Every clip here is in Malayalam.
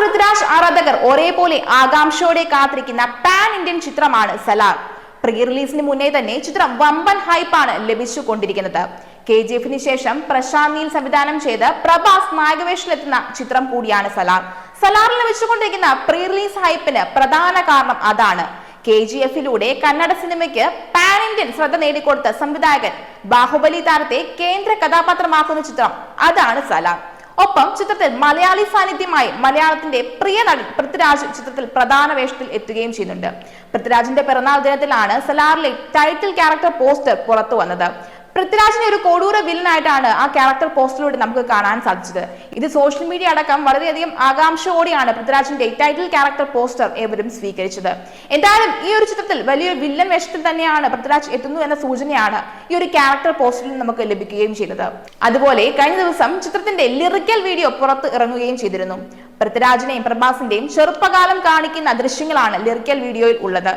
പൃഥ്വിരാജ് ആരാധകർ ഒരേപോലെ ആകാംക്ഷയോടെ കാത്തിരിക്കുന്ന പാൻ ഇന്ത്യൻ ചിത്രമാണ് സലാർ. പ്രീ റിലീസിന് മുന്നേ തന്നെ ചിത്രം വമ്പൻ ഹൈപ്പാണ് ലഭിച്ചുകൊണ്ടിരിക്കുന്നത്. കെ ജി എഫിന് ശേഷം പ്രശാന്ത് നീൽ സംവിധാനം ചെയ്ത് പ്രഭാസ് നായകവേഷത്തിലെത്തുന്ന ചിത്രം കൂടിയാണ് സലാർ. സലാറിൽ ലഭിച്ചുകൊണ്ടിരിക്കുന്ന പ്രീ റിലീസ് ഹൈപ്പിന് പ്രധാന കാരണം അതാണ്. കെ ജി എഫിലൂടെ കന്നഡ സിനിമയ്ക്ക് പാൻ ഇന്ത്യൻ ശ്രദ്ധ നേടിക്കൊടുത്ത സംവിധായകൻ ബാഹുബലി താരത്തെ കേന്ദ്ര കഥാപാത്രമാക്കുന്ന ചിത്രം അതാണ് സലാർ. ഒപ്പം ചിത്രത്തിൽ മലയാളി സാന്നിധ്യമായി മലയാളത്തിന്റെ പ്രിയ നടൻ പൃഥ്വിരാജ് ചിത്രത്തിൽ പ്രധാന വേഷത്തിൽ എത്തുകയും ചെയ്യുന്നുണ്ട്. പൃഥ്വിരാജിന്റെ പിറന്നാൾ ദിനത്തിലാണ് സലാറിലെ ടൈറ്റിൽ ക്യാരക്ടർ പോസ്റ്റർ പുറത്തു വന്നത് പൃഥ്വിരാജിനെ ഒരു കൊടൂര വില്ലനായിട്ടാണ് ആ ക്യാരക്ടർ പോസ്റ്ററിലൂടെ നമുക്ക് കാണാൻ സാധിച്ചത്. ഇത് സോഷ്യൽ മീഡിയ അടക്കം വളരെയധികം ആകാംക്ഷയോടെയാണ് പൃഥ്വിരാജിന്റെ ടൈറ്റിൽ ക്യാരക്ടർ പോസ്റ്റർ ഏവരും സ്വീകരിച്ചത്. എന്തായാലും ഈ ഒരു ചിത്രത്തിൽ വലിയൊരു വില്ലൻ വേഷത്തിൽ തന്നെയാണ് പൃഥ്വിരാജ് എത്തുന്നു എന്ന സൂചനയാണ് ഈ ഒരു ക്യാരക്ടർ പോസ്റ്ററിൽ നമുക്ക് ലഭിക്കുകയും ചെയ്തത്. അതുപോലെ കഴിഞ്ഞ ദിവസം ചിത്രത്തിന്റെ ലിറിക്കൽ വീഡിയോ പുറത്ത് ഇറങ്ങുകയും ചെയ്തിരുന്നു. പൃഥ്വിരാജിനെയും പ്രഭാസിന്റെയും ചെറുപ്പകാലം കാണിക്കുന്ന ദൃശ്യങ്ങളാണ് ലിറിക്കൽ വീഡിയോയിൽ ഉള്ളത്.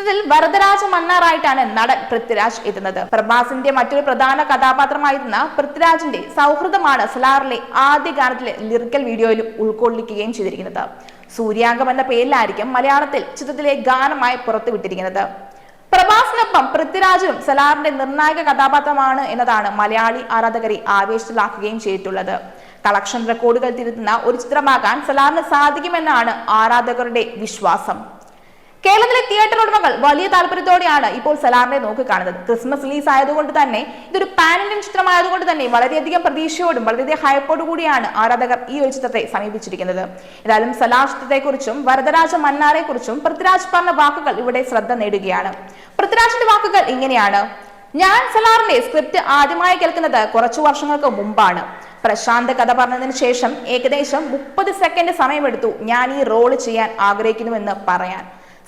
ചിത്രത്തിൽ വരദരാജ മന്നാറായിട്ടാണ് നടൻ പൃഥ്വിരാജ് എത്തുന്നത്. പ്രഭാസിന്റെ മറ്റൊരു പ്രധാന കഥാപാത്രമായിരുന്ന പൃഥ്വിരാജിന്റെ സൗഹൃദമാണ് സലാറിലെ ആദ്യ ഗാനത്തിലെ ലിറിക്കൽ വീഡിയോയിലും ഉൾക്കൊള്ളിക്കുകയും ചെയ്തിരിക്കുന്നത്. സൂര്യാംഗം എന്ന പേരിലായിരിക്കും മലയാളത്തിൽ ചിത്രത്തിലെ ഗാനമായി പുറത്തുവിട്ടിരിക്കുന്നത്. പ്രഭാസിനൊപ്പം പൃഥ്വിരാജും സലാറിന്റെ നിർണായക കഥാപാത്രമാണ് എന്നതാണ് മലയാളി ആരാധകരെ ആവേശത്തിലാക്കുകയും ചെയ്തിട്ടുള്ളത്. കളക്ഷൻ റെക്കോർഡുകൾ തിരുത്തുന്ന ഒരു ചിത്രമാകാൻ സലാറിന് സാധിക്കുമെന്നാണ് ആരാധകരുടെ വിശ്വാസം. കേരളത്തിലെ തിയേറ്റർ ഉടമകൾ വലിയ താല്പര്യത്തോടെയാണ് ഇപ്പോൾ സലാമിനെ നോക്കി കാണുന്നത് ക്രിസ്മസ് റിലീസ് ആയതുകൊണ്ട് തന്നെ ഇതൊരു ഇന്ത്യൻ ചിത്രമായതുകൊണ്ട് തന്നെ വളരെയധികം പ്രതീക്ഷയോടും വളരെയധികം ഹയപ്പോടു കൂടിയാണ് ആരാധകർ ഈ ഒരു ചിത്രത്തെ സമീപിച്ചിരിക്കുന്നത്. ഏതായാലും സലാർ ചിത്രത്തെക്കുറിച്ചും വരദരാജ മന്നാറെ കുറിച്ചും പൃഥ്വിരാജ് പറഞ്ഞ വാക്കുകൾ ഇവിടെ ശ്രദ്ധ നേടുകയാണ്. പൃഥ്വിരാജിന്റെ വാക്കുകൾ ഇങ്ങനെയാണ്. ഞാൻ സലാറിന്റെ സ്ക്രിപ്റ്റ് ആദ്യമായി കേൾക്കുന്നത് കുറച്ചു വർഷങ്ങൾക്ക് മുമ്പാണ്. പ്രശാന്ത് കഥ പറഞ്ഞതിന് ശേഷം ഏകദേശം മുപ്പത് സെക്കൻഡ് സമയമെടുത്തു ഞാൻ ഈ റോൾ ചെയ്യാൻ ആഗ്രഹിക്കുന്നുവെന്ന് പറയാൻ.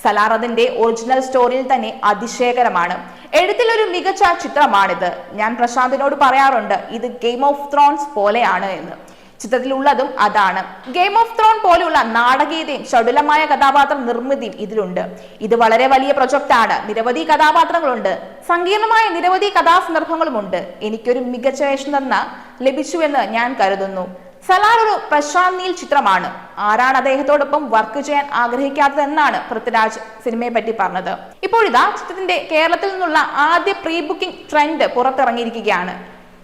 സലാർ അതിന്റെ ഒറിജിനൽ സ്റ്റോറിയിൽ തന്നെ അതിശയകരമാണ്. എഴുത്തിലൊരു മികച്ച ചിത്രമാണിത്. ഞാൻ പ്രശാന്തിനോട് പറയാറുണ്ട് ഇത് ഗെയിം ഓഫ് ത്രോൺസ് പോലെയാണ് എന്ന്. ചിത്രത്തിലുള്ളതും അതാണ്. ഗെയിം ഓഫ് ത്രോൺ പോലെയുള്ള നാടകീയതയും ചടുലമായ കഥാപാത്ര നിർമ്മിതിയും ഇതിലുണ്ട്. ഇത് വളരെ വലിയ പ്രൊജക്റ്റ് ആണ്. നിരവധി കഥാപാത്രങ്ങളുണ്ട്. സങ്കീർണമായ നിരവധി കഥാസന്ദർഭങ്ങളുമുണ്ട്. എനിക്കൊരു മികച്ച വേഷം തന്ന ലഭിച്ചുവെന്ന് ഞാൻ കരുതുന്നു. സലാർ ഒരു പ്രശാന്ത് നീൽ ചിത്രമാണ്. ആരാണ് അദ്ദേഹത്തോടൊപ്പം വർക്ക് ചെയ്യാൻ ആഗ്രഹിക്കാത്തതെന്നാണ് പൃഥ്വിരാജ് സിനിമയെ പറ്റി പറഞ്ഞത്. ഇപ്പോഴിതാ ചിത്രത്തിന്റെ കേരളത്തിൽ നിന്നുള്ള ആദ്യ പ്രീ ബുക്കിംഗ് ട്രെൻഡ് പുറത്തിറങ്ങിയിരിക്കുകയാണ്.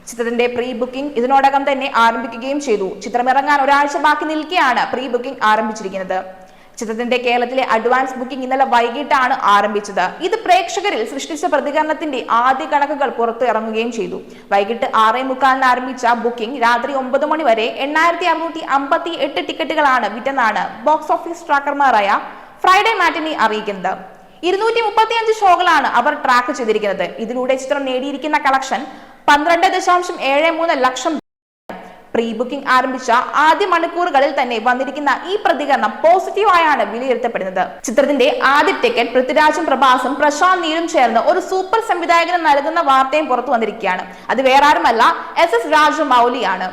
ചിത്രത്തിന്റെ പ്രീ ബുക്കിംഗ് ഇതിനോടകം തന്നെ ആരംഭിക്കുകയും ചെയ്തു. ചിത്രമിറങ്ങാൻ ഒരാഴ്ച ബാക്കി നിൽക്കെയാണ് പ്രീ ബുക്കിംഗ് ആരംഭിച്ചിരിക്കുന്നത്. ചിത്രത്തിന്റെ കേരളത്തിലെ അഡ്വാൻസ് ബുക്കിംഗ് ഇന്നലെ വൈകിട്ടാണ് ആരംഭിച്ചത്. ഇത് പ്രേക്ഷകരിൽ സൃഷ്ടിച്ച പ്രതികരണത്തിന്റെ ആദ്യ കണക്കുകൾ പുറത്തു ഇറങ്ങുകയും ചെയ്തു. വൈകിട്ട് ആറേ മുക്കാലിന് ആരംഭിച്ച ബുക്കിംഗ് രാത്രി ഒമ്പത് മണി വരെ എണ്ണായിരത്തി അറുന്നൂറ്റി അമ്പത്തി എട്ട് ടിക്കറ്റുകളാണ് വിറ്റെന്നാണ് ബോക്സ് ഓഫീസ് ട്രാക്കർമാരായ ഫ്രൈഡേ മാറ്റിനി അറിയിക്കുന്നത്. ഇരുന്നൂറ്റി മുപ്പത്തി അഞ്ച് ഷോകളാണ് അവർ ട്രാക്ക് ചെയ്തിരിക്കുന്നത്. ഇതിലൂടെ ചിത്രം നേടിയിരിക്കുന്ന കളക്ഷൻ പന്ത്രണ്ട് ദശാംശം ഏഴ് മൂന്ന് ലക്ഷം പ്രീ ബുക്കിംഗ് ആരംഭിച്ച ആദ്യ മണിക്കൂറുകളിൽ തന്നെ വന്നിരിക്കുന്ന ഈ പ്രതികരണം പോസിറ്റീവായാണ് വിലയിരുത്തപ്പെടുന്നത്. ചിത്രത്തിന്റെ ആദ്യ ടിക്കറ്റ് പൃഥ്വിരാജും പ്രഭാസും പ്രശാന്ത് നീലും ചേർന്ന് ഒരു സൂപ്പർ സംവിധായകന് നൽകുന്ന വാർത്തയും പുറത്തു വന്നിരിക്കുകയാണ്. അത് വേറെ ആരുമല്ല എസ് എസ് രാജമൗലിയാണ്.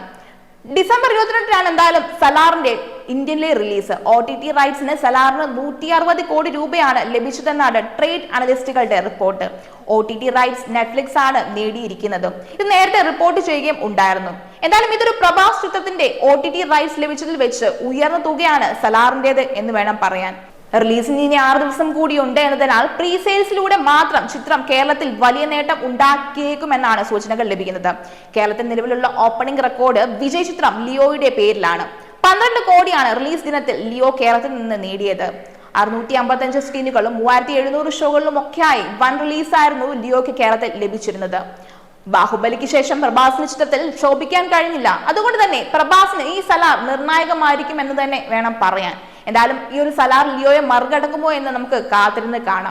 ഡിസംബർ ഇരുപത്തിരണ്ടിനാണ് എന്തായാലും സലാറിന്റെ ഇന്ത്യനിലെ റിലീസ് ഒ ടി ടി റൈറ്റ്സിന് സലാറിന് നൂറ്റി അറുപത് കോടി രൂപയാണ് ലഭിച്ചതെന്നാണ് trade അനലിസ്റ്റുകളുടെ report O T T rights Netflix ആണ് നേടിയിരിക്കുന്നത്. ഇത് നേരത്തെ റിപ്പോർട്ട് ചെയ്യുകയും ഉണ്ടായിരുന്നു. എന്തായാലും ഇതൊരു പ്രഭാസ് ചിത്രത്തിന്റെ ഒ ടി ടി റൈറ്റ്സ് ലഭിച്ചതിൽ വെച്ച് ഉയർന്ന തുകയാണ് സലാറിന്റേത് എന്ന് വേണം പറയാൻ. റിലീസിന് ഇനി ആറ് ദിവസം കൂടി ഉണ്ട് എന്നതിനാൽ പ്രീ സെയിൽസിലൂടെ മാത്രം ചിത്രം കേരളത്തിൽ വലിയ നേട്ടം ഉണ്ടാക്കിയേക്കുമെന്നാണ് സൂചനകൾ ലഭിക്കുന്നത്. കേരളത്തിൽ നിലവിലുള്ള ഓപ്പണിംഗ് റെക്കോർഡ് വിജയ് ചിത്രം ലിയോയുടെ പേരിലാണ്. പന്ത്രണ്ട് കോടിയാണ് റിലീസ് ദിനത്തിൽ ലിയോ കേരളത്തിൽ നിന്ന് നേടിയത്. അറുന്നൂറ്റി അമ്പത്തഞ്ച് സ്ക്രീനുകളും മൂവായിരത്തി എഴുന്നൂറ് ഷോകളിലും ഒക്കെയായി വൻ റിലീസായിരുന്നു ലിയോയ്ക്ക് കേരളത്തിൽ ലഭിച്ചിരുന്നത്. ബാഹുബലിക്ക് ശേഷം പ്രഭാസിന് ചിത്രത്തിൽ ശോഭിക്കാൻ കഴിഞ്ഞില്ല. അതുകൊണ്ട് തന്നെ പ്രഭാസിന് ഈ സലാർ നിർണായകമായിരിക്കും എന്ന് തന്നെ വേണം പറയാൻ. എന്തായാലും ഈ ഒരു സലാർ ലിയോയെ മറികടക്കുമോ എന്ന് നമുക്ക് കാത്തിരുന്ന് കാണാം.